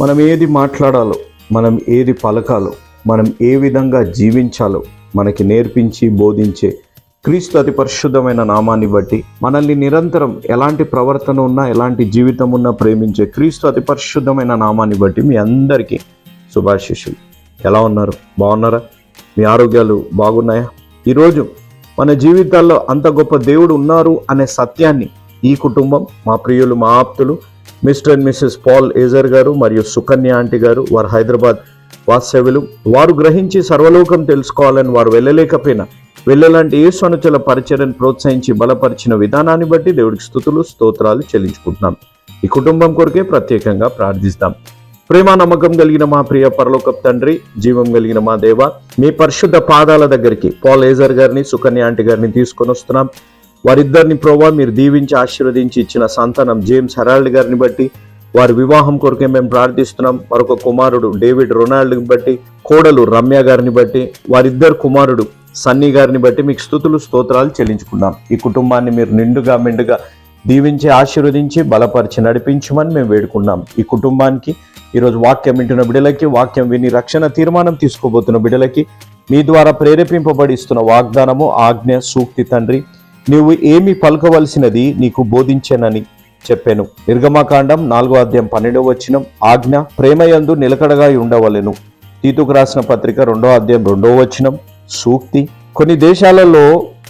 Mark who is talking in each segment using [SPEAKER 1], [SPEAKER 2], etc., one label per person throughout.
[SPEAKER 1] మనం ఏది మాట్లాడాలో మనం ఏది పలకాలో మనం ఏ విధంగా జీవించాలో మనకి నేర్పించి బోధించే క్రీస్తు అతి పరిశుద్ధమైన నామాన్ని బట్టి మనల్ని నిరంతరం ఎలాంటి ప్రవర్తన ఉన్నా ఎలాంటి జీవితం ఉన్నా ప్రేమించే క్రీస్తు అతి పరిశుద్ధమైన నామాన్ని బట్టి మీ అందరికీ శుభాశిష్యులు. ఎలా ఉన్నారు? బాగున్నారా? మీ ఆరోగ్యాలు బాగున్నాయా? ఈరోజు మన జీవితాల్లో అంత గొప్ప దేవుడు ఉన్నారు అనే సత్యాన్ని ఈ కుటుంబం మా ప్రియులు మా ఆప్తులు మిస్టర్ అండ్ మిస్సెస్ పాల్ ఏజర్ గారు మరియు సుకన్య ఆంటీ గారు వారు హైదరాబాద్ వాస్తవ్యులు వారు గ్రహించి సర్వలోకం తెలుసుకోవాలని వారు వెళ్ళలేకపోయినా వెళ్ళలాంటి ఏ అనుచల పరిచయను ప్రోత్సహించి బలపరిచిన విధానాన్ని బట్టి దేవుడికి స్థుతులు స్తోత్రాలు చెల్లించుకుంటున్నాం. ఈ కుటుంబం కొరకే ప్రత్యేకంగా ప్రార్థిస్తాం. ప్రేమ నమ్మకం కలిగిన మా ప్రియ పరలోకప్ తండ్రి జీవం కలిగిన మా దేవ మీ పరిశుద్ధ పాదాల దగ్గరికి పాల్ ఏజర్ గారిని సుకన్య ఆంటీ గారిని తీసుకొని వస్తున్నాం. వారిద్దరిని ప్రభా మీరు దీవించి ఆశీర్వదించి ఇచ్చిన సంతానం జేమ్స్ హెరాల్డ్ గారిని బట్టి వారి వివాహం కొరకే మేము ప్రార్థిస్తున్నాం. మరొక కుమారుడు డేవిడ్ రొనాల్డ్ని బట్టి కోడలు రమ్య గారిని బట్టి వారిద్దరు కుమారుడు సన్నీ గారిని బట్టి మీకు స్థుతులు స్తోత్రాలు చెల్లించుకున్నాం ఈ కుటుంబాన్ని మీరు నిండుగా మెండుగా దీవించి ఆశీర్వదించి బలపరిచి నడిపించమని మేము వేడుకున్నాం ఈ కుటుంబానికి ఈరోజు వాక్యం వింటున్న బిడలకి వాక్యం విని రక్షణ తీర్మానం తీసుకోబోతున్న బిడలకి మీ ద్వారా ప్రేరేపింపబడిస్తున్న వాగ్దానము ఆజ్ఞ సూక్తి తండ్రి నీవు ఏమి పలుకవలసినది నీకు బోధించానని చెప్పాను. నిర్గమాకాండం నాలుగో అధ్యాయం పన్నెండవ వచనం ఆజ్ఞ ప్రేమయందు నిలకడగా ఉండవలెను. తీతుకు రాసిన పత్రిక రెండో అధ్యాయం రెండో వచనం సూక్తి. కొన్ని దేశాలలో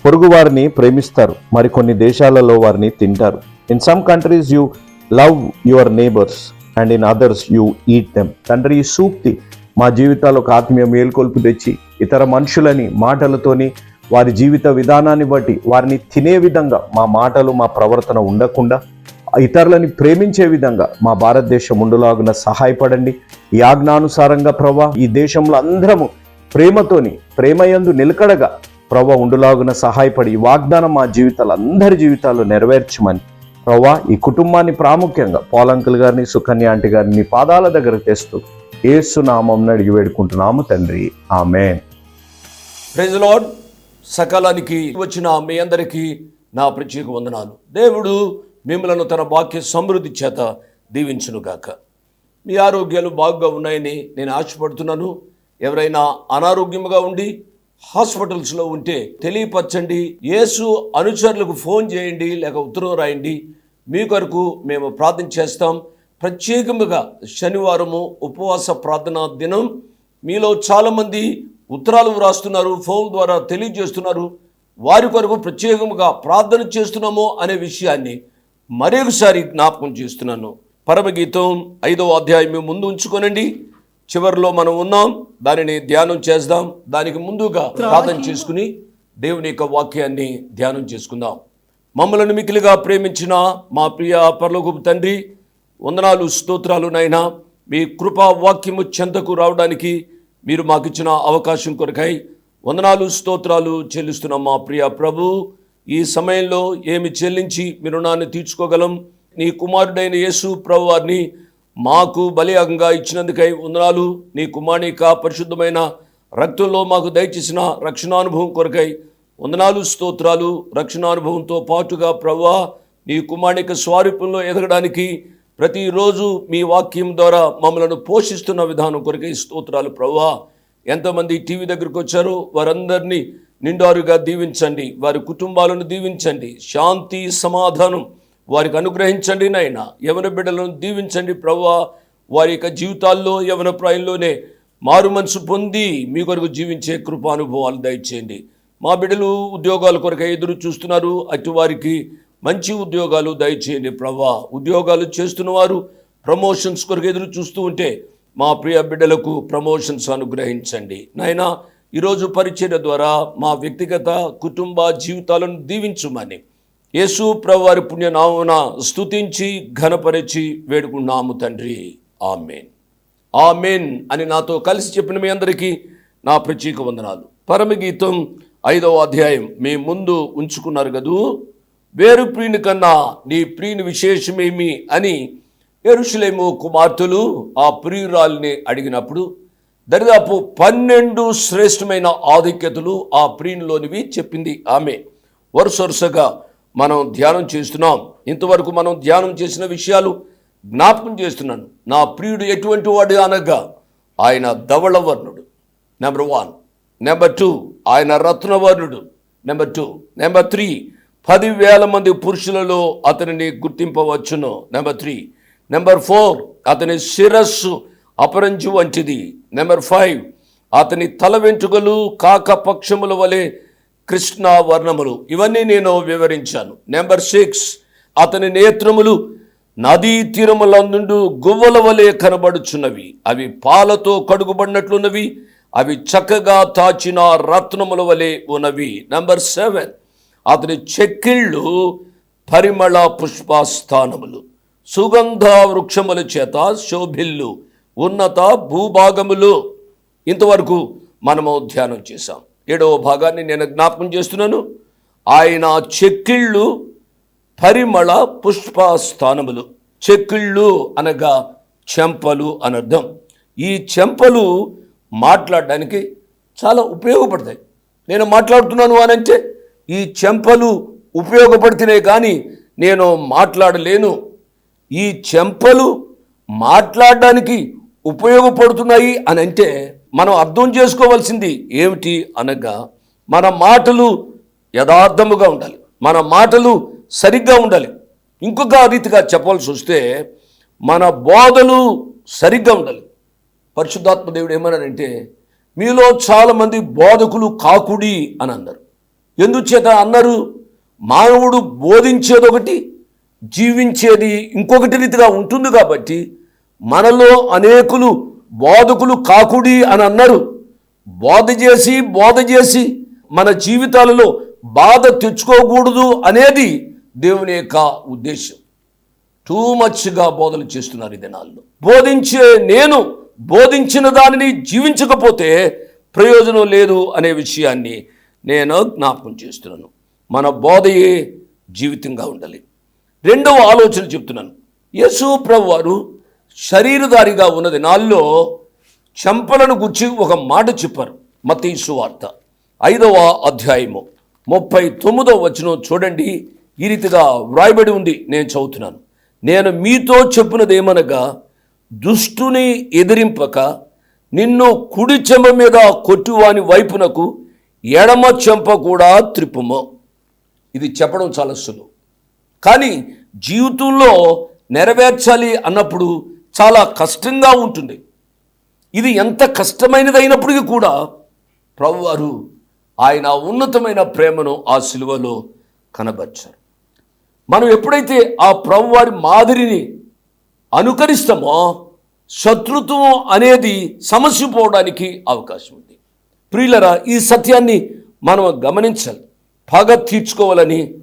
[SPEAKER 1] పొరుగు వారిని ప్రేమిస్తారు మరి కొన్ని దేశాలలో వారిని తింటారు. In some countries you love your neighbours and in others you eat them తండ్రి ఈ సూక్తి మా జీవితాలకు ఆత్మీయ మేల్కొల్పు తెచ్చి ఇతర మనుషులని మాటలతోని వారి జీవిత విధానాన్ని బట్టి వారిని తినే విధంగా మా మాటలు మా ప్రవర్తన ఉండకుండా ఇతరులని ప్రేమించే విధంగా మా భారతదేశం ఉండులాగున సహాయపడండి. ఈ ఆజ్ఞానుసారంగా ప్రభా ఈ దేశంలో అందరము ప్రేమతోని ప్రేమయందు నిలకడగా ప్రభా ఉండులాగున సహాయపడి ఈ వాగ్దానం మా జీవితాలు అందరి జీవితాల్లో నెరవేర్చమని ప్రభా ఈ కుటుంబాన్ని ప్రాముఖ్యంగా పోలంకుల్ గారిని సుకన్య ఆంటీ గారిని మీ పాదాల దగ్గర తెస్తూ ఏసునామం అడిగి వేడుకుంటున్నాము తండ్రి. ఆమె
[SPEAKER 2] ప్రెజ్ లార్డ్. సకాలానికి వచ్చిన మీ అందరికీ నా ప్రత్యేక వందనాలు. దేవుడు మిమ్మలను తన వాక్య సమృద్ధి చేత దీవించునుగాక. మీ ఆరోగ్యాలు బాగుగా ఉన్నాయని నేను ఆశపడుతున్నాను. ఎవరైనా అనారోగ్యముగా ఉండి హాస్పిటల్స్లో ఉంటే తెలియపరచండి. యేసు అనుచరులకు ఫోన్ చేయండి లేక ఉత్తరం రాయండి. మీ కొరకు మేము ప్రార్థన చేస్తాం. ప్రత్యేకముగా శనివారము ఉపవాస ప్రార్థనా దినం. మీలో చాలామంది ఉత్తరాలు వ్రాస్తున్నారు ఫోన్ ద్వారా తెలియజేస్తున్నారు. వారి కొరకు ప్రత్యేకముగా ప్రార్థన చేస్తున్నామో అనే విషయాన్ని మరొకసారి జ్ఞాపకం చేస్తున్నాను. పరమగీతం ఐదవ అధ్యాయం ముందు ఉంచుకోనండి. చివరిలో మనం ఉన్నాం. దానిని ధ్యానం చేద్దాం. దానికి ముందుగా ప్రార్థన చేసుకుని దేవుని యొక్క వాక్యాన్ని ధ్యానం చేసుకుందాం. మమ్మలను మికిలిగా ప్రేమించిన మా ప్రియ పర్లగుపు తండ్రి వందనాలు స్తోత్రాలు నైనా మీ కృపా వాక్యము చెంతకు రావడానికి మీరు మాకు ఇచ్చిన అవకాశం కొరకై వందనాలు స్తోత్రాలు చెల్లిస్తున్నాం మా ప్రియ ప్రభు. ఈ సమయంలో ఏమి చెల్లించి మీ రుణాన్ని తీర్చుకోగలం? నీ కుమారుడైన యేసు ప్రభు వారిని మాకు బలియాగంగా ఇచ్చినందుకై వందనాలు. నీ కుమారునిక పరిశుద్ధమైన రక్తంలో మాకు దయచేసిన రక్షణానుభవం కొరకై వందనాలు స్తోత్రాలు రక్షణానుభవంతో పాటుగా ప్రవ్వా నీ కుమారునిక స్వారూపంలో ఎదగడానికి ప్రతిరోజు మీ వాక్యం ద్వారా మమ్మలను పోషిస్తున్న విధానం కొరకై స్తోత్రాలు. ప్రభా ఎంతమంది టీవీ దగ్గరకు వచ్చారో వారందరినీ నిండారుగా దీవించండి వారి కుటుంబాలను దీవించండి శాంతి సమాధానం వారికి అనుగ్రహించండి నాయన. యవన బిడ్డలను దీవించండి ప్రవ్వా వారి యొక్క జీవితాల్లో యవన ప్రాయంలోనే మారు మనసు పొంది మీ కొరకు జీవించే కృపానుభవాలు దయచేయండి. మా బిడ్డలు ఉద్యోగాల కొరకు ఎదురు చూస్తున్నారు అటు వారికి మంచి ఉద్యోగాలు దయచేయండి ప్రభా ఉద్యోగాలు చేస్తున్న వారు ప్రమోషన్స్ కొరకు ఎదురు చూస్తూ ఉంటే మా ప్రియ బిడ్డలకు ప్రమోషన్స్ అనుగ్రహించండి. నాయనా ఈరోజు పరిచర్య ద్వారా మా వ్యక్తిగత కుటుంబ జీవితాలను దీవించుమని యేసు ప్రభువారి పుణ్యనామున స్తుతించి ఘనపరిచి వేడుకున్నాము తండ్రి. ఆమెన్. ఆమెన్ అని నాతో కలిసి చెప్పిన మీ అందరికీ నా ప్రత్యేక వందనాలు. పరమగీతం ఐదవ అధ్యాయం మీ ముందు ఉంచుకున్నారు కదూ? వేరు ప్రియుని కన్నా నీ ప్రియుని విశేషమేమి అని ఎరుషులేము కుమార్తెలు ఆ ప్రియురాల్ని అడిగినప్పుడు దరిదాపు పన్నెండు శ్రేష్టమైన ఆధిక్యతలు ఆ ప్రియునిలోనివి చెప్పింది ఆమె. వరుస వరుసగా మనం ధ్యానం చేస్తున్నాం. ఇంతవరకు మనం ధ్యానం చేసిన విషయాలు జ్ఞాపకం చేస్తున్నాను. నా ప్రియుడు ఎటువంటి వాడు అనగా ఆయన ధవళవర్ణుడు. నెంబర్ వన్ నెంబర్ టూ ఆయన రత్నవర్ణుడు. నెంబర్ టూ నెంబర్ త్రీ పదివేల మంది పురుషులలో అతనిని గుర్తింపవచ్చును. నెంబర్ త్రీ నెంబర్ ఫోర్ అతని శిరస్సు అపరంజు వంటిది. నెంబర్ ఫైవ్ అతని తల వెంట్రుకలు కాకపక్షముల వలె కృష్ణ వర్ణములు ఇవన్నీ నేను వివరించాను. నెంబర్ సిక్స్ అతని నేత్రములు నదీ తీరములందు గువ్వల వలె కనబడుచున్నవి. అవి పాలతో కడుగుబడినట్లున్నవి. అవి చక్కగా తాచిన రత్నముల వలె ఉన్నవి. నెంబర్ సెవెన్ అతని చెక్కిళ్ళు పరిమళ పుష్పస్థానములు. సుగంధ వృక్షముల చేత శోభిల్లు ఉన్నత భూభాగములు. ఇంతవరకు మనము ధ్యానం చేశాం. ఏడవ భాగాన్ని నేను జ్ఞాపకం చేస్తున్నాను. ఆయన చెక్కిళ్ళు పరిమళ పుష్ప స్థానములు చెక్కిళ్ళు అనగా చెంపలు అనర్థం. ఈ చెంపలు మాట్లాడడానికి చాలా ఉపయోగపడతాయి. నేను మాట్లాడుతున్నాను అని అంటే ఈ చెంపలు ఉపయోగపడుతున్నాయి కానీ నేను మాట్లాడలేను. ఈ చెంపలు మాట్లాడడానికి ఉపయోగపడుతున్నాయి అని అంటే మనం అర్థం చేసుకోవాల్సింది ఏమిటి అనగా మన మాటలు యథార్థముగా ఉండాలి. మన మాటలు సరిగ్గా ఉండాలి. ఇంకొక రీతిగా చెప్పాల్సి వస్తే మన బోధలు సరిగ్గా ఉండాలి. పరిశుద్ధాత్మ దేవుడు ఏమన్నాడంటే మీలో చాలామంది బోధకులు కాకుడి అని అన్నారు. ఎందుచేత అన్నారు మానవుడు బోధించేది ఒకటి జీవించేది ఇంకొకటి రీతిగా ఉంటుంది కాబట్టి మనలో అనేకులు బోధకులు కాకుడి అని అన్నారు. బోధ చేసి బోధ చేసి మన జీవితాలలో బాధ తెచ్చుకోకూడదు అనేది దేవుని యొక్క ఉద్దేశం. టూ మచ్గా బోధలు చేస్తున్నారు ఈ దినాల్లో. బోధించే నేను బోధించిన దానిని జీవించకపోతే ప్రయోజనం లేదు అనే విషయాన్ని నేను జ్ఞాపకం చేస్తున్నాను. మన బోధయే జీవితంగా ఉండాలి. రెండవ ఆలోచన చెప్తున్నాను. యేసు ప్రభు వారు శరీరధారిగా ఉన్నది నాల్లో చెంపలను గుర్చి ఒక మాట చెప్పారు. మతీసు వార్త ఐదవ అధ్యాయము ముప్పై తొమ్మిదవ వచనం చూడండి. ఈ రీతిగా వ్రాయబడి ఉంది. నేను చదువుతున్నాను. నేను మీతో చెప్పినదేమనగా దుష్టుని ఎదిరింపక నిన్ను కుడి చెంబ మీద కొట్టువాని వైపునకు ఎడమ చెంప కూడా త్రిప్పుము. ఇది చెప్పడం చాలా సులువు. కానీ జీవితంలో నెరవేర్చాలి అన్నప్పుడు చాలా కష్టంగా ఉంటుంది. ఇది ఎంత కష్టమైనదైనప్పటికీ కూడా ప్రభువారు ఆయన ఉన్నతమైన ప్రేమను ఆ సిలువలో కనబర్చారు. మనం ఎప్పుడైతే ఆ ప్రభువారి మాదిరిని అనుకరిస్తామో శత్రుత్వం అనేది సమస్య పోవడానికి అవకాశం ఉంది. ప్రియులరా ఈ సత్యాన్ని మనం గమనించాలి. పగ తీర్చుకోవాలని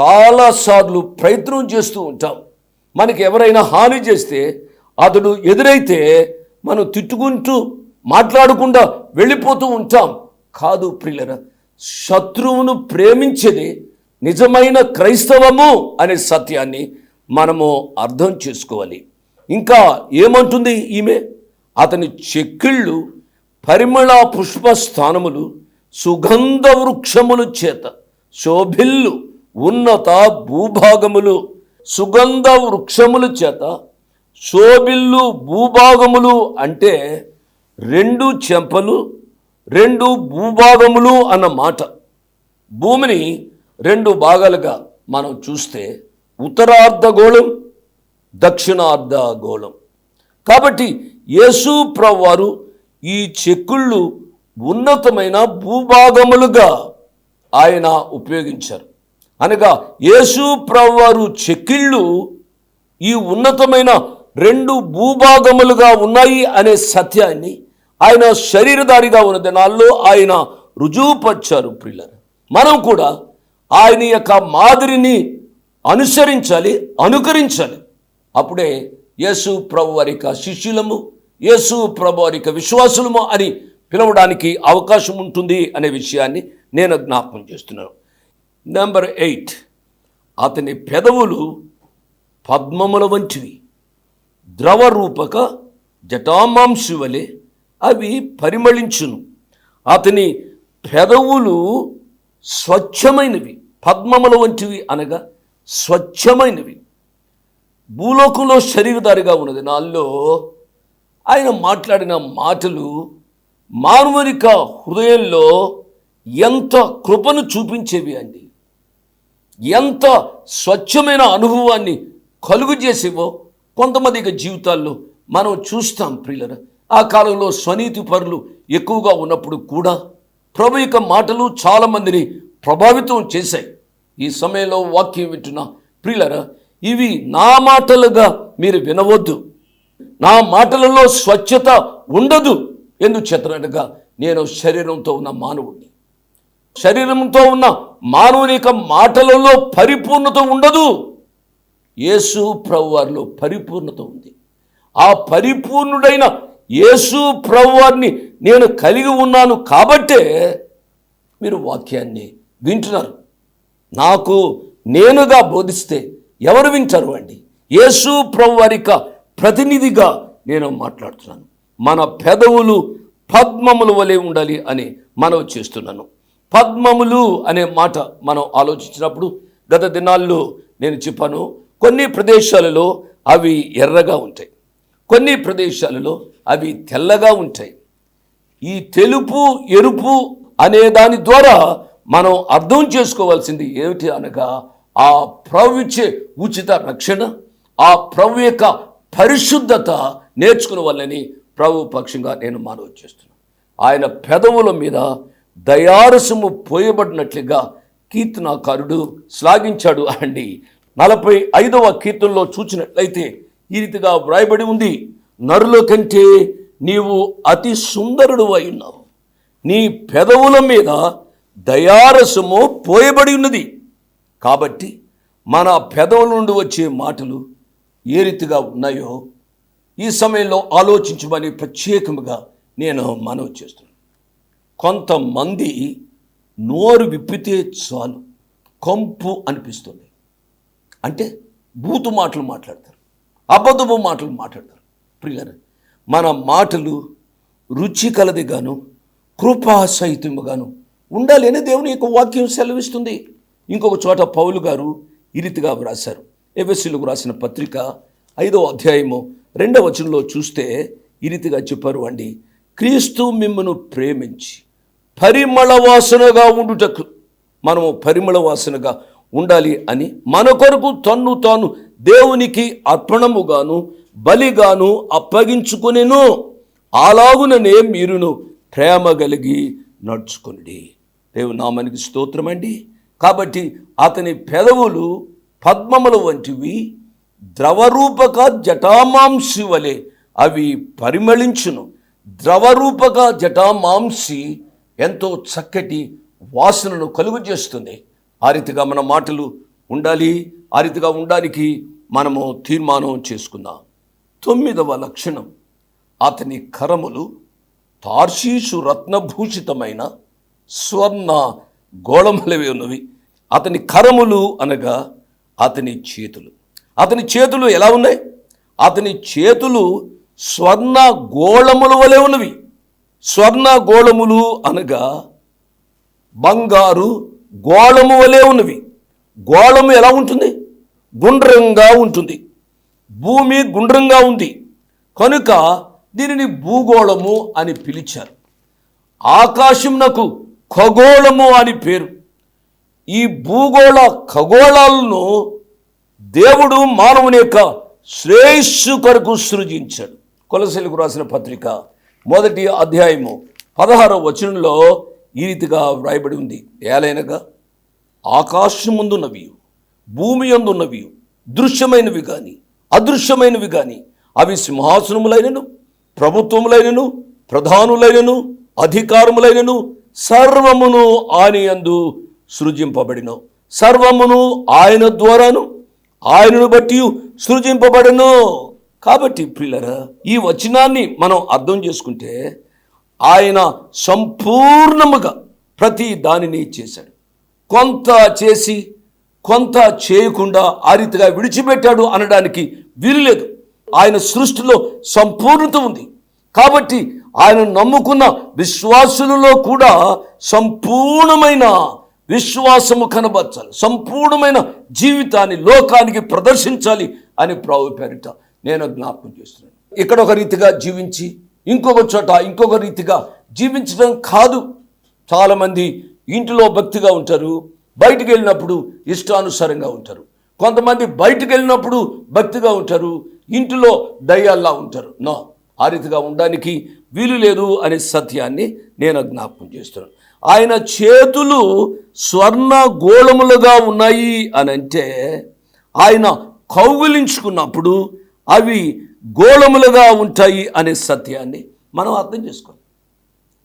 [SPEAKER 2] చాలాసార్లు ప్రయత్నం చేస్తూ ఉంటాం. మనకి ఎవరైనా హాని చేస్తే అతడు ఎదురైతే మనం తిట్టుకుంటూ మాట్లాడకుండా వెళ్ళిపోతూ ఉంటాం. కాదు ప్రియులరా శత్రువును ప్రేమించేది నిజమైన క్రైస్తవము అనే సత్యాన్ని మనము అర్థం చేసుకోవాలి. ఇంకా ఏమంటుంది ఈమె? అతని చెక్కిళ్ళు పరిమళ పుష్ప స్థానములు సుగంధ వృక్షములు చేత శోభిల్లు ఉన్నత భూభాగములు సుగంధ వృక్షముల చేత శోభిల్లు భూభాగములు అంటే రెండు చెంపలు రెండు భూభాగములు అన్న మాట. భూమిని రెండు భాగాలుగా మనం చూస్తే ఉత్తరార్ధగోళం దక్షిణార్ధగోళం కాబట్టి యేసు ప్రవారు ఈ చెక్కుళ్ళు ఉన్నతమైన భూభాగములుగా ఆయన ఉపయోగించారు. అనగా యేసు ప్రవారు చెక్కిళ్ళు ఈ ఉన్నతమైన రెండు భూభాగములుగా ఉన్నాయి అనే సత్యాన్ని ఆయన శరీరధారిగా ఉన్న దినాల్లో ఆయన రుజువుపరిచారు ప్రిల్లర్ మనం కూడా ఆయన యొక్క మాదిరిని అనుసరించాలి అనుకరించాలి. అప్పుడే యేసు ప్రభు వారి యొక్క శిష్యులము యేసు ప్రభు విశ్వాసులము అని పిలవడానికి అవకాశం ఉంటుంది అనే విషయాన్ని నేను జ్ఞాపకం చేస్తున్నాను. నెంబర్ ఎయిట్ అతని పెదవులు పద్మముల వంటివి. ద్రవరూపక జటామాంసి వలె అవి పరిమళించును. అతని పెదవులు స్వచ్ఛమైనవి. పద్మముల వంటివి అనగా స్వచ్ఛమైనవి. భూలోకంలో శరీరధారిగా ఉన్నది. నాల్లో ఆయన మాట్లాడిన మాటలు మానవునిక హృదయంలో ఎంత కృపను చూపించేవి అండి. ఎంత స్వచ్ఛమైన అనుభవాన్ని కలుగు చేసేవో కొంతమంది జీవితాల్లో మనం చూస్తాం ప్రియులరా. ఆ కాలంలో స్వనీతి పరులు ఎక్కువగా ఉన్నప్పుడు కూడా ప్రభు యొక్క మాటలు చాలామందిని ప్రభావితం చేశాయి. ఈ సమయంలో వాక్యం వింటున్న ప్రియులరా ఇవి నా మాటలుగా మీరు వినవద్దు. నా మాటలలో స్వచ్ఛత ఉండదు. ఎందుకు చేతనగా నేను శరీరంతో ఉన్న మానవుడిని శరీరంతో ఉన్న మానవుని యొక్క మాటలలో పరిపూర్ణత ఉండదు. యేసు ప్రభువారిలో పరిపూర్ణత ఉంది. ఆ పరిపూర్ణుడైన యేసు ప్రభువారిని నేను కలిగి ఉన్నాను కాబట్టే మీరు వాక్యాన్ని వింటున్నారు. నాకు నేనుగా బోధిస్తే ఎవరు వింటారు అండి? యేసు ప్రభువారి యొక్క ప్రతినిధిగా నేను మాట్లాడుతున్నాను. మన పెదవులు పద్మముల వలె ఉండాలి అని మనవి చేస్తున్నాను. పద్మములు అనే మాట మనం ఆలోచించినప్పుడు గత దినాల్లో నేను చెప్పాను కొన్ని ప్రదేశాలలో అవి ఎర్రగా ఉంటాయి. కొన్ని ప్రదేశాలలో అవి తెల్లగా ఉంటాయి. ఈ తెలుపు ఎరుపు అనే దాని ద్వారా మనం అర్థం చేసుకోవాల్సింది ఏమిటి అనగా ఆ ప్రభు ఇచ్చే ఉచిత రక్షణ ఆ ప్రభు యొక్క పరిశుద్ధత నేర్చుకునవల్లని ప్రభు పక్షంగా నేను మనవి చేస్తున్నాను. ఆయన పెదవుల మీద దయారసము పోయబడినట్లుగా కీర్తనాకారుడు శ్లాఘించాడు అండి. నలభై ఐదవ కీర్తనలో చూచినట్లయితే ఈ రీతిగా వ్రాయబడి ఉంది. నరుల కంటే నీవు అతి సుందరుడు అయి ఉన్నావు. నీ పెదవుల మీద దయారసము పోయబడి ఉన్నది. కాబట్టి మన పెదవుల నుండి వచ్చే మాటలు ఏ రీతిగా ఉన్నాయో ఈ సమయంలో ఆలోచించమని ప్రత్యేకముగా నేను మనవి చేస్తున్నాను. కొంతమంది నోరు విప్పితే చాలు కంపు అనిపిస్తుంది. అంటే బూతు మాటలు మాట్లాడతారు అబద్ధపు మాటలు మాట్లాడతారు. ప్రియారు మన మాటలు రుచి కలదిగాను కృపా సహితముగాను ఉండాలి అని దేవుని యొక్క వాక్యం సెలవిస్తుంది. ఇంకొక చోట పౌలు గారు ఈ రీతిగా వ్రాశారు. ఎఫ్ఎస్సీలకు రాసిన పత్రిక ఐదవ అధ్యాయము రెండవ వచనంలో చూస్తే ఈ రీతిగా చెప్పారు అండి క్రీస్తు మిమ్మను ప్రేమించి పరిమళ వాసనగా ఉండుటకు మనము పరిమళ వాసనగా ఉండాలి అని మన కొరకు తన్ను తాను దేవునికి అర్పణముగాను బలిగాను అప్పగించుకునేను. అలాగుననే మీరును ప్రేమ కలిగి నడుచుకుని దేవు నామానికి స్తోత్రమండి. కాబట్టి అతని పెదవులు పద్మముల వంటివి ద్రవరూపక జటామాంసి వలె అవి పరిమళించును. ద్రవరూపక జటామాంసి ఎంతో చక్కటి వాసనను కలుగు చేస్తుంది ఆ రీతిగా మన మాటలు ఉండాలి. ఆ రీతిగా ఉండడానికి మనము తీర్మానం చేసుకుందాం. తొమ్మిదవ లక్షణం. అతని కరములు తార్షీషు రత్నభూషితమైన స్వర్ణ గోళములవి ఉన్నవి. అతని కరములు అనగా అతని చేతులు. అతని చేతులు ఎలా ఉన్నాయి? అతని చేతులు స్వర్ణ గోళముల వలె ఉన్నవి. స్వర్ణ గోళములు అనగా బంగారు గోళము వలె ఉన్నవి. గోళము ఎలా ఉంటుంది? గుండ్రంగా ఉంటుంది. భూమి గుండ్రంగా ఉంది. కనుక దీనిని భూగోళము అని పిలిచారు. ఆకాశంనకు ఖగోళము అని పేరు. ఈ భూగోళ ఖగోళాలను దేవుడు మానవుని యొక్క శ్రేయస్సు కొరకు సృజించాడు. కొలసలకు రాసిన పత్రిక మొదటి అధ్యాయము పదహారవ వచనంలో ఈ రీతిగా వ్రాయబడి ఉంది. ఏలైనగా ఆకాశముందున్నవి భూమి అందున్నవి దృశ్యమైనవి కానీ అదృశ్యమైనవి కానీ అవి సింహాసనములైనను ప్రభుత్వములైనను ప్రధానులైనను అధికారములైనను సర్వమును ఆయన ఆనియందు సృజింపబడిన సర్వమును ఆయన ద్వారాను ఆయనను బట్టి సృజింపబడను. కాబట్టి పిల్లర ఈ వచనాన్ని మనం అర్థం చేసుకుంటే ఆయన సంపూర్ణముగా ప్రతి దానిని చేశాడు. కొంత చేసి కొంత చేయకుండా ఆ రీతిగా విడిచిపెట్టాడు అనడానికి వీలు లేదు ఆయన సృష్టిలో సంపూర్ణత ఉంది. కాబట్టి ఆయన నమ్ముకున్న విశ్వాసులలో కూడా సంపూర్ణమైన విశ్వాసము కనబరచాలి. సంపూర్ణమైన జీవితాన్ని లోకానికి ప్రదర్శించాలి అని ప్రభు పేరిట నేను జ్ఞాపకం చేస్తున్నాను. ఇక్కడ ఒక రీతిగా జీవించి ఇంకొక చోట ఇంకొక రీతిగా జీవించడం కాదు. చాలామంది ఇంటిలో భక్తిగా ఉంటారు బయటికి వెళ్ళినప్పుడు ఇష్టానుసారంగా ఉంటారు. కొంతమంది బయటికి వెళ్ళినప్పుడు భక్తిగా ఉంటారు ఇంటిలో దయ్యాల్లా ఉంటారు. నో ఆ రీతిగా ఉండడానికి వీలు లేదు అనే సత్యాన్ని నేను జ్ఞాపకం చేస్తున్నాను. ఆయన చేతులు స్వర్ణ గోళములుగా ఉన్నాయి అని అంటే ఆయన కౌగిలించుకున్నప్పుడు అవి గోళములుగా ఉంటాయి అనే సత్యాన్ని మనం అర్థం చేసుకోవాలి.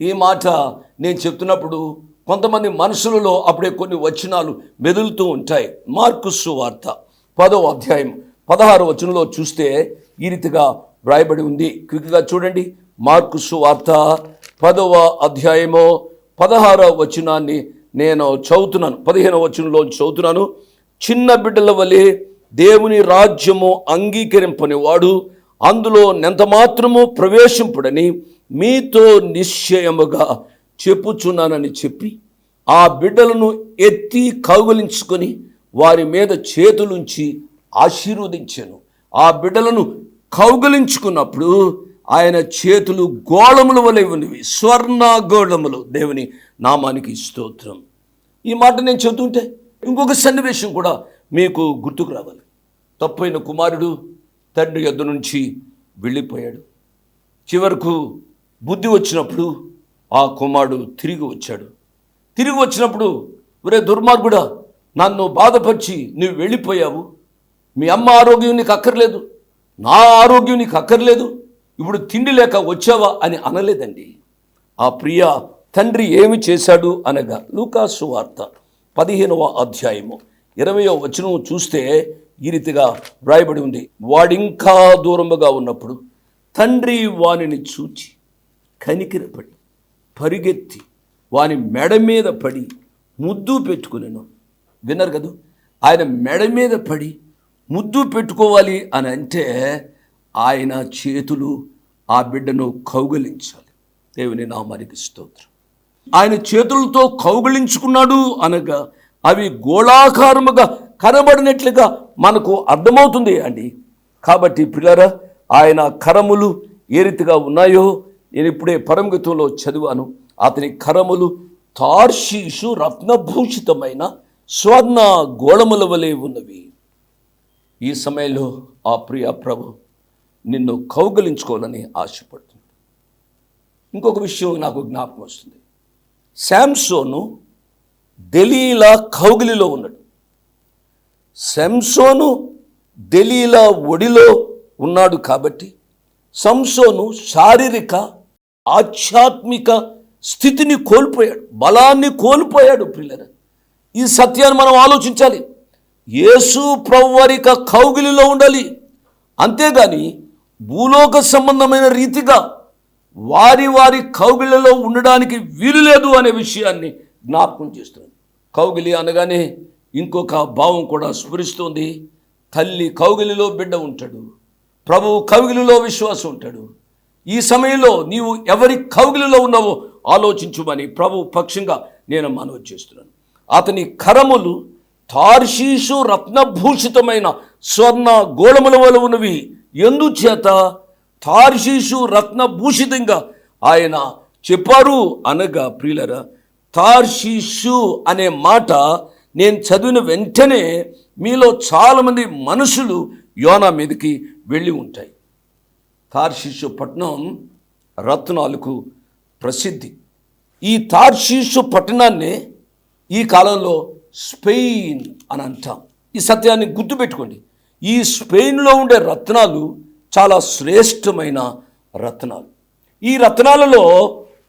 [SPEAKER 2] ఈ మాట నేను చెప్తున్నప్పుడు కొంతమంది మనసులలో అప్పుడే కొన్ని వచనాలు మెదులుతూ ఉంటాయి. మార్కుస్సు వార్త పదవ అధ్యాయం పదహారు వచనంలో చూస్తే ఈ రీతిగా వ్రాయబడి ఉంది. క్విక్గా చూడండి. మార్కుస్సు వార్త పదవ అధ్యాయము పదహారవ వచనాన్ని నేను చదువుతున్నాను. పదిహేనవ వచనంలో చదువుతున్నాను. చిన్న బిడ్డల వలె దేవుని రాజ్యము అంగీకరింపని వాడు అందులో నెంత మాత్రము ప్రవేశింపుడని మీతో నిశ్చయముగా చెప్పుచున్నానని చెప్పి ఆ బిడ్డలను ఎత్తి కౌగులించుకొని వారి మీద చేతులుంచి ఆశీర్వదించాను. ఆ బిడ్డలను కౌగలించుకున్నప్పుడు ఆయన చేతులు గోళముల వలె ఉన్నవి స్వర్ణ గోళములు దేవుని నామానికి స్తోత్రం. ఈ మాట నేను చెబుతుంటే ఇంకొక సన్నివేశం కూడా మీకు గుర్తుకు రావాలి. తప్పైన కుమారుడు తండ్రి యొద్ద నుంచి వెళ్ళిపోయాడు. చివరకు బుద్ధి వచ్చినప్పుడు ఆ కుమారుడు తిరిగి వచ్చాడు. తిరిగి వచ్చినప్పుడు ఒరే దుర్మార్గుడా నన్ను బాధపరిచి నువ్వు వెళ్ళిపోయావు. మీ అమ్మ ఆరోగ్యం నీకు అక్కర్లేదు. నా ఆరోగ్యం నీకు అక్కర్లేదు. ఇప్పుడు తిండి లేక వచ్చావా అని అనలేదండి. ఆ ప్రియ తండ్రి ఏమి చేశాడు అనగా లూకాసు వార్త పదిహేనవ అధ్యాయము ఇరవయో వచనం చూస్తే ఈ రీతిగా వ్రాయబడి ఉంది. వాడింకా దూరముగా ఉన్నప్పుడు తండ్రి వానిని చూచి కనికిరపడి పరిగెత్తి వాని మెడ మీద పడి ముద్దు పెట్టుకునేను. విన్నారు కదా? ఆయన మెడ మీద పడి ముద్దు పెట్టుకోవాలి అని అంటే ఆయన చేతులు ఆ బిడ్డను కౌగలించాలి. దేవుని నామానికి స్తోత్రం. ఆయన చేతులతో కౌగలించుకున్నాడు అనగా అవి గోళాకారముగా కనబడినట్లుగా మనకు అర్థమవుతుంది అండి. కాబట్టి పిల్లరా ఆయన కరములు ఏ రీతిగా ఉన్నాయో నేను ఇప్పుడే పరమగతంలో చదివాను. అతని కరములు తార్షీషు రత్నభూషితమైన స్వర్ణ గోళముల వలె ఉన్నవి. ఈ సమయంలో ఆ ప్రియ ప్రభు నిన్ను కౌగలించుకోవాలని ఆశపడుతుంది. ఇంకొక విషయం నాకు జ్ఞాపకం వస్తుంది. శాంసోను దెలీలా కౌగిలిలో ఉన్నాడు. శంసోను దెలీలా ఒడిలో ఉన్నాడు కాబట్టి సంసోను శారీరక ఆధ్యాత్మిక స్థితిని కోల్పోయాడు. బలాన్ని కోల్పోయాడు పిల్లర ఈ సత్యాన్ని మనం ఆలోచించాలి. యేసు ప్రవ్వరిక కౌగిలిలో ఉండాలి. అంతేగాని భూలోక సంబంధమైన రీతిగా వారి వారి కౌగిలిలో ఉండడానికి వీలు లేదు అనే విషయాన్ని జ్ఞాపకం చేస్తుంది. కౌగిలి అనగానే ఇంకొక భావం కూడా స్ఫురిస్తుంది. తల్లి కౌగిలిలో బిడ్డ ఉంటాడు. ప్రభువు కౌగిలిలో విశ్వాసం ఉంటాడు. ఈ సమయంలో నీవు ఎవరి కౌగిలిలో ఉన్నావో ఆలోచించుమని ప్రభు పక్షంగా నేను మనవి చేస్తున్నాను. అతని కరములు తార్షీషు రత్నభూషితమైన స్వర్ణ గోళముల వల ఉన్నవి ఎందుచేత తార్షీషు రత్నభూషితంగా ఆయన చెప్పారు అనగా ప్రియులరా తార్షీషు అనే మాట నేను చదివిన వెంటనే మీలో చాలామంది మనుషులు యోనా మీదకి వెళ్ళి ఉంటాయి. తార్షీషు పట్టణం రత్నాలకు ప్రసిద్ధి. ఈ తార్షీషు పట్టణాన్ని ఈ కాలంలో స్పెయిన్ అని అంటాం. ఈ సత్యాన్ని గుర్తుపెట్టుకోండి. ఈ స్పెయిన్లో ఉండే రత్నాలు చాలా శ్రేష్టమైన రత్నాలు. ఈ రత్నాలలో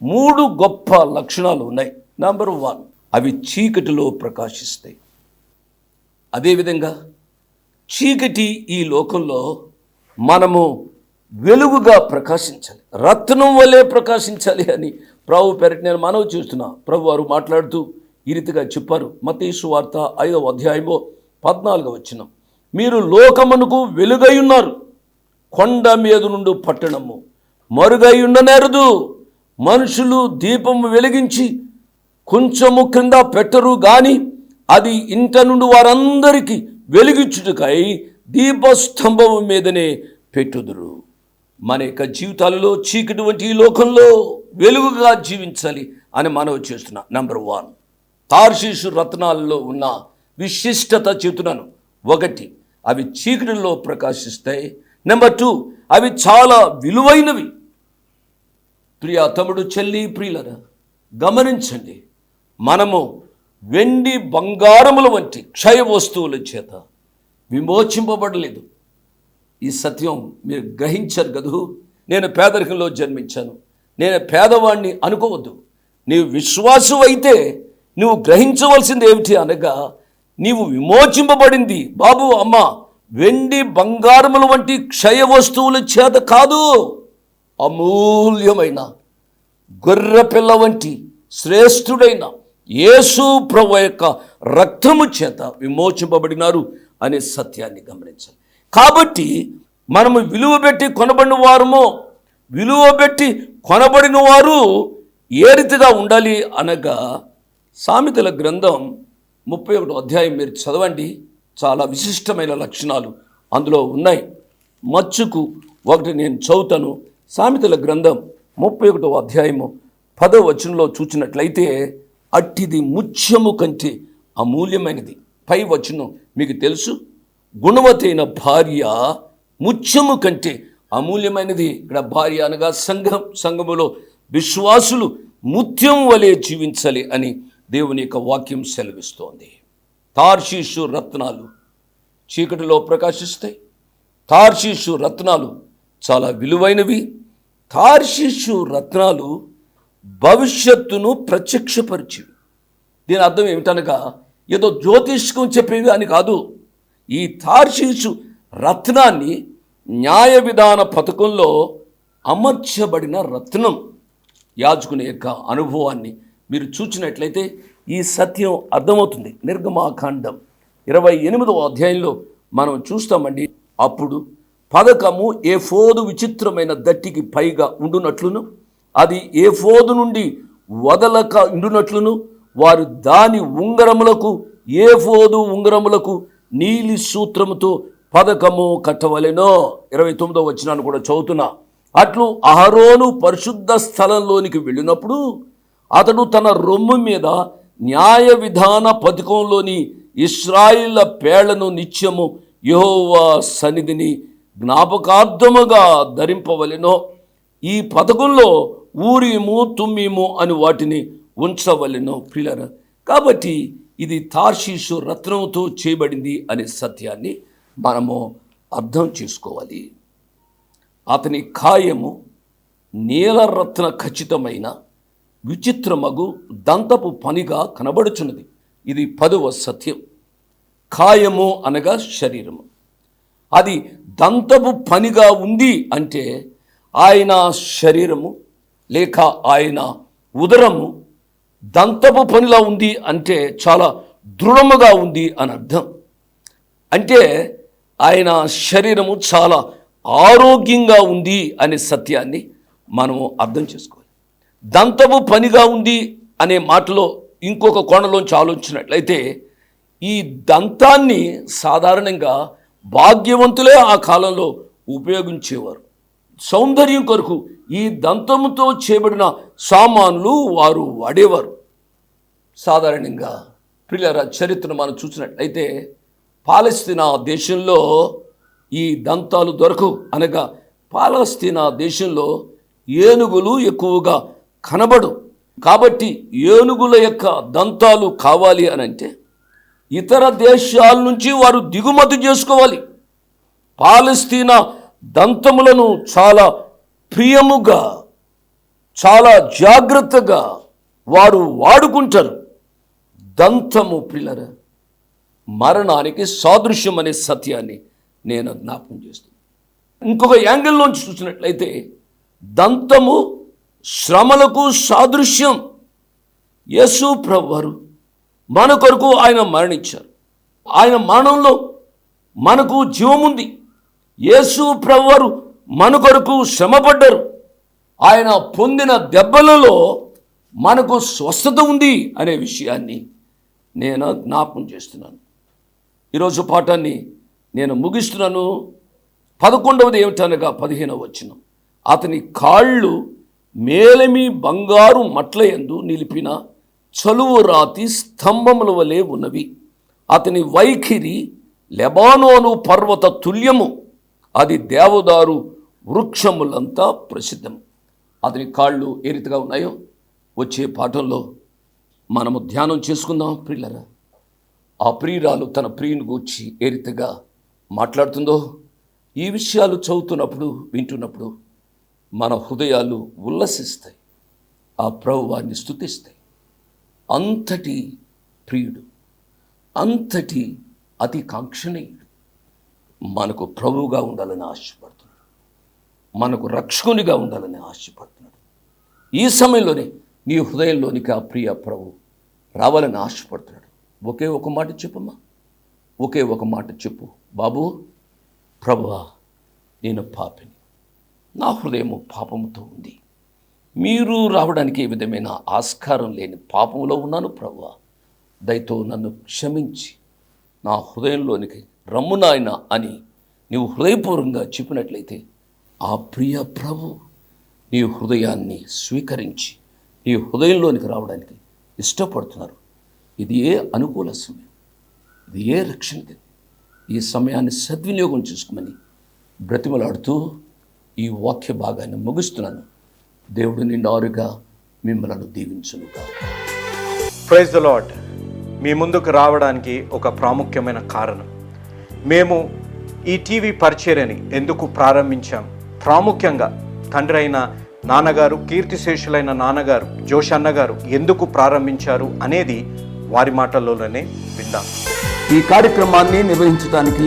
[SPEAKER 2] మూడు గొప్ప లక్షణాలు ఉన్నాయి. నంబర్ వన్ అవి చీకటిలో ప్రకాశిస్తాయి. అదేవిధంగా చీకటి ఈ లోకంలో మనము వెలుగుగా ప్రకాశించాలి. రత్నం వల్లే ప్రకాశించాలి అని ప్రభు పెరటి నేను మనవి చూస్తున్నా. ప్రభు వారు మాట్లాడుతూ ఈ రీతిగా చెప్పారు. మతీసు వార్త ఐదవ అధ్యాయమో పద్నాలుగవ వచ్చినాం మీరు లోకమునకు వెలుగై ఉన్నారు. కొండ మీద నుండి పట్టణము మరుగై ఉండనేరదు. మనుషులు దీపము వెలిగించి కొంచెము క్రింద పెట్టరు గాని అది ఇంట నుండి వారందరికీ వెలిగించుటకై దీపస్తంభం మీదనే పెట్టుదురు. మన యొక్క జీవితాలలో చీకటి వంటి ఈ లోకంలో వెలుగుగా జీవించాలి అని మనవి చేస్తున్నా. నంబర్ వన్ తార్షీషు రత్నాలలో ఉన్న విశిష్టత చెబుతున్నాను ఒకటి అవి చీకటిలో ప్రకాశిస్తాయి. నెంబర్ టూ అవి చాలా విలువైనవి. ప్రియ తమ్ముడు చెల్లి ప్రియులరా గమనించండి మనము వెండి బంగారముల వంటి క్షయ వస్తువుల చేత విమోచింపబడలేదు. ఈ సత్యం మీరు గ్రహించరు కదూ? నేను పేదరికంలో జన్మించాను. నేను పేదవాణ్ణి అనుకోవద్దు. నీవు విశ్వాసం అయితే నువ్వు గ్రహించవలసింది ఏమిటి అనగా నీవు విమోచింపబడింది. బాబు అమ్మ వెండి బంగారముల వంటి క్షయ వస్తువుల చేత కాదు అమూల్యమైన గొర్రె పిల్ల వంటి శ్రేష్ఠుడైన యేసు ప్రభు యొక్క రక్తము చేత విమోచింపబడినారు అనే సత్యాన్ని గమనించాలి. కాబట్టి మనము విలువ పెట్టి కొనబడిన వారమో విలువ పెట్టి కొనబడిన వారు ఏ రీతిగా ఉండాలి అనగా సామెతల గ్రంథం ముప్పై ఒకటో అధ్యాయం మీరు చదవండి. చాలా విశిష్టమైన లక్షణాలు అందులో ఉన్నాయి. మచ్చుకు ఒకటి నేను చదువుతాను. సామెతల గ్రంథం ముప్పై ఒకటో అధ్యాయము పదో వచనంలో చూచినట్లయితే అట్టిది ముత్యము కంటే అమూల్యమైనది. పై వచనం మీకు తెలుసు. గుణవతైన భార్య ముత్యము కంటే అమూల్యమైనది. ఇక్కడ భార్య అనగా సంఘం. సంఘములో విశ్వాసులు ముత్యం వలె జీవించాలి అని దేవుని యొక్క వాక్యం సెలవిస్తోంది. తార్షీషు రత్నాలు చీకటిలో ప్రకాశిస్తాయి. తార్షీషు రత్నాలు చాలా విలువైనవి. తార్షీషు రత్నాలు భవిష్యత్తును ప్రత్యక్షపరిచేవి. దీని అర్థం ఏమిటనగా ఏదో జ్యోతిష్కం చెప్పేవి అని కాదు. ఈ తార్షీషు రత్నాన్ని న్యాయ విధాన పథకంలో అమర్చబడిన రత్నం. యాజకుని యొక్క అనుభవాన్ని మీరు చూచినట్లయితే ఈ సత్యం అర్థమవుతుంది. నిర్గమాకాండం ఇరవై ఎనిమిదవ అధ్యాయంలో మనం చూస్తామండి. అప్పుడు పథకము ఏ ఫోదు విచిత్రమైన దట్టికి పైగా ఉండునట్లును అది ఏ ఫోదు నుండి వదలక ఉండునట్లును వారు దాని ఉంగరములకు ఏ ఫోదు ఉంగరములకు నీలి సూత్రముతో పథకము కట్టవలెనో. ఇరవై తొమ్మిదో వచ్చినాను కూడా చదువుతున్నా. అట్లు అహరోను పరిశుద్ధ స్థలంలోనికి వెళ్ళినప్పుడు అతడు తన రొమ్ము మీద న్యాయ విధాన పథకంలోని ఇస్రాయిల పేళ్ళను నిత్యము యహోవా సన్నిధిని జ్ఞాపకార్థముగా ధరింపవలెనో. ఈ పథకంలో ఊరిము తుమ్మిము అని వాటిని ఉంచవలెనో ప్రియులర కాబట్టి ఇది తార్షీషు రత్నంతో చేయబడింది అనే సత్యాన్ని మనము అర్థం చేసుకోవాలి. అతని ఖాయము నీలరత్న ఖచ్చితమైన విచిత్రమగు దంతపు పనిగా కనబడుచున్నది. ఇది పదవ సత్యం. కాయము అనగా శరీరము. అది దంతపు పనిగా ఉంది అంటే ఆయన శరీరము లేక ఆయన ఉదరము దంతపు పనిలా ఉంది అంటే చాలా దృఢముగా ఉంది అని అర్థం. అంటే ఆయన శరీరము చాలా ఆరోగ్యంగా ఉంది అనే సత్యాన్ని మనము అర్థం చేసుకోవాలి. దంతము పనిగా ఉంది అనే మాటలో ఇంకొక కోణలోంచి ఆలోచించినట్లయితే ఈ దంతాన్ని సాధారణంగా భాగ్యవంతులే ఆ కాలంలో ఉపయోగించేవారు. సౌందర్యం కొరకు ఈ దంతముతో చేయబడిన సామాన్లు వారు వాడేవారు. సాధారణంగా ప్రియుల చరిత్రను మనం చూసినట్లయితే పాలస్తీనా దేశంలో ఈ దంతాలు దొరకవు అనగా పాలస్తీనా దేశంలో ఏనుగులు ఎక్కువగా కనబడు. కాబట్టి ఏనుగుల యొక్క దంతాలు కావాలి అని అంటే ఇతర దేశాల నుంచి వారు దిగుమతి చేసుకోవాలి. పాలస్తీనా దంతములను చాలా ప్రియముగా చాలా జాగ్రత్తగా వారు వాడుకుంటారు. దంతము పిల్లర మరణానికి సాదృశ్యం అనే సత్యాన్ని నేను జ్ఞాపకం చేస్తున్నాను. ఇంకొక యాంగిల్లోంచి చూసినట్లయితే దంతము శ్రమలకు సాదృశ్యం. యేసు ప్రభువారు మన కొరకు ఆయన మరణించారు. ఆయన మరణంలో మనకు జీవముంది యేసు ప్రభువారు మన కొరకు శ్రమపడ్డారు. ఆయన పొందిన దెబ్బలలో మనకు స్వస్థత ఉంది అనే విషయాన్ని నేను జ్ఞాపకం చేస్తున్నాను. ఈరోజు పాఠాన్ని నేను ముగిస్తున్నాను. పదకొండవది ఏమిటనగా పదిహేనవ వచ్చిన అతని కాళ్ళు మేలమి బంగారు మట్లయందు నిలిపిన చలువు రాతి స్తంభముల వలె ఉన్నవి. అతని వైఖరి లెబానోను పర్వత తుల్యము. అది దేవదారు వృక్షములంతా ప్రసిద్ధం. అతని కాళ్ళు ఏ రీతిగా ఉన్నాయో వచ్చే పాఠంలో మనము ధ్యానం చేసుకుందాం ప్రియులరా. ఆ ప్రియురాలు తన ప్రియుని గూర్చి ఏ రీతిగా మాట్లాడుతుందో ఈ విషయాలు చదువుతున్నప్పుడు వింటున్నప్పుడు మన హృదయాలు ఉల్లసిస్తాయి. ఆ ప్రభు వారిని స్థుతిస్తాయి అంతటి ప్రియుడు అంతటి అతి కాంక్షణీయుడు మనకు ప్రభువుగా ఉండాలని ఆశపడుతున్నాడు. మనకు రక్షకునిగా ఉండాలని ఆశపడుతున్నాడు. ఈ సమయంలోనే నీ హృదయంలోనికి ఆ ప్రియ ప్రభు రావాలని ఆశపడుతున్నాడు. ఒకే ఒక మాట చెప్పమ్మా. ఒకే ఒక మాట చెప్పు. బాబు ప్రభువా నేను పాపిని. నా హృదయము పాపముతో ఉంది. మీరు రావడానికి ఏ విధమైన ఆస్కారం లేని పాపంలో ఉన్నాను ప్రభు దయతో నన్ను క్షమించి నా హృదయంలోనికి రమ్ము నాయన అని నీవు హృదయపూర్వకంగా చెప్పినట్లయితే ఆ ప్రియ ప్రభు నీ హృదయాన్ని స్వీకరించి నీ హృదయంలోనికి రావడానికి ఇష్టపడుతున్నారు. ఇది ఏ అనుకూల సమయం? ఇది ఏ రక్షణ ఈ సమయాన్ని సద్వినియోగం చేసుకోమని బ్రతిమలాడుతూ ఈ వాక్య భాగాన్ని ముగిస్తున్నాను. దేవుడు నిండారుగా మిమ్మలను దీవించునుగా.
[SPEAKER 1] ప్రైజ్ ద లాడ్ మీ ముందుకు రావడానికి ఒక ప్రాముఖ్యమైన కారణం. మేము ఈ టీవీ పరిచర్యని ఎందుకు ప్రారంభించాం? ప్రాముఖ్యంగా తండ్రి అయిన నాన్నగారు కీర్తిశేషులైన నాన్నగారు జోష్ అన్నగారు ఎందుకు ప్రారంభించారు అనేది వారి మాటల్లోనే విందాం.
[SPEAKER 2] ఈ కార్యక్రమాన్ని నిర్వహించడానికి